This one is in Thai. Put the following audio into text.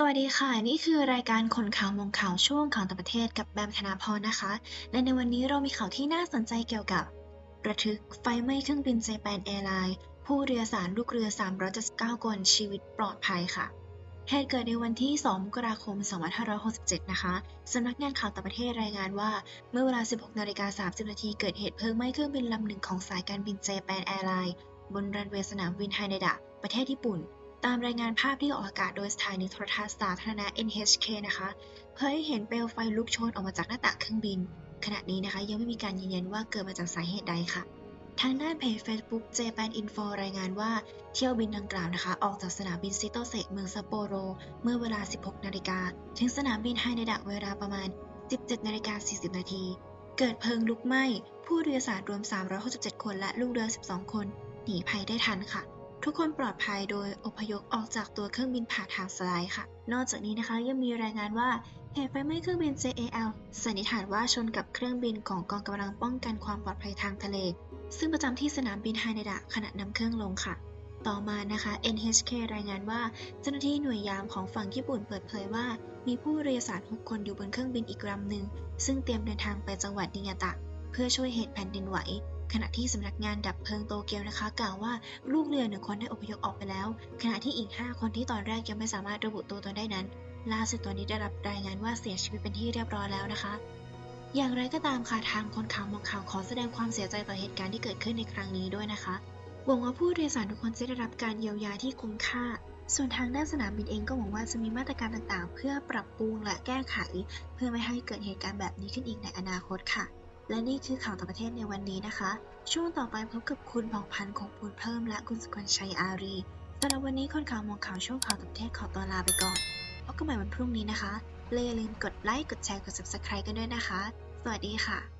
สวัสดีค่ะ นี่คือรายการคนข่าวมงข่าวช่วงข่าวต่างประเทศกับแบมธนาพรนะคะ และในวันนี้เรามีข่าวที่น่าสนใจเกี่ยวกับ ระทึกไฟไหม้เครื่องบินเจแปนแอร์ไลน์ผู้เรือสารลูกเรือ 379 คนชีวิตปลอดภัยค่ะ เหตุเกิดในวันที่ 2 มกราคม 2567 นะคะสำนักงานข่าวต่างประเทศรายงานว่า เมื่อเวลา 16 นาฬิกา 30 นาทีเกิดเหตุเพลิงไหม้เครื่องบินลำหนึ่งของสายการบินเจแปนแอร์ไลน์บนรันเวย์สนามบินไฮเนดะประเทศญี่ปุ่น ตามรายงานภาพที่ออกอากาศโดยสถานีโทรทัศน์สาธารณะ NHK นะคะเผยให้เห็นเปลวไฟลุกโชนออกมาจากหน้าต่างเครื่องบิน ขณะนี้นะคะยังไม่มีการยืนยันว่าเกิดมาจากสาเหตุใดค่ะ ทางด้านเพจ Facebook Japan Info รายงานว่าเที่ยวบินดังกล่าวนะคะ ออกจากสนามบินซิโตเซเมืองซัปโปโร เมื่อเวลา 16 นาฬิกาถึงสนามบินไฮเนดะเวลาประมาณ 17 นาฬิกา 40 นาที เกิดเพลิงลุกไหม้ ผู้โดยสารรวม 367 คนและลูกเรือ 12 คน หนีภัยได้ทันค่ะ ทุกคนปลอดภัยโดยอพยพออกจากตัวเครื่องบินผ่านทางสไลด์ค่ะ นอกจากนี้นะคะยังมีรายงานว่าเหตุไฟไหม้เครื่องบิน JAL สันนิษฐานว่าชนกับเครื่องบินของกองกำลังป้องกันความปลอดภัยทางทะเล ซึ่งประจำที่สนามบินไฮเนดะขณะนำเครื่องลงค่ะ ต่อมานะคะ NHK รายงานว่าเจ้าหน้าที่หน่วยยามของฝั่งญี่ปุ่นเปิดเผยว่า มีผู้โดยสาร6คนอยู่บนเครื่องบินอีกลำหนึ่งซึ่งเตรียมเดินทางไปจังหวัดนิยาตะ เพื่อช่วยเหตุแผ่นดินไหว ขณะที่สำนักงานดับเพลิงโตเกียวนะคะ กล่าวว่าลูกเรือหนึ่งคนได้อพยพออกไปแล้ว ขณะที่อีก 5 คนที่ตอนแรกยังไม่สามารถระบุตัวตนได้นั้น ล่าสุดตอนนี้ได้รับรายงานว่าเสียชีวิตเป็นที่เรียบร้อยแล้วนะคะ อย่างไรก็ตามค่ะทางคนข่าวมองข่าวขอแสดงความเสียใจต่อเหตุการณ์ที่เกิดขึ้นในครั้งนี้ด้วยนะคะหวังว่าผู้โดยสารทุกคนจะได้รับการเยียวยาที่คุ้มค่าส่วนทางด้านสนามบินเองก็หวังว่าจะมีมาตรการต่างๆ เพื่อปรับปรุงและแก้ไข เพื่อไม่ให้เกิดเหตุการณ์แบบนี้ขึ้นอีกในอนาคตค่ะ และนี่คือข่าวต่างประเทศในวันนี้นะคะ ช่วงต่อไปพบกับคุณบองพันธ์คงปูนเพิ่มและคุณสกลชัยอารีสำหรับวันนี้คนข่าวมองข่าวช่วงข่าวต่างประเทศขอตัวลาไปก่อนพบกันใหม่วันพรุ่งนี้นะคะและอย่าลืมกดไลค์กดแชร์กด subscribe กันด้วยนะคะ สวัสดีค่ะ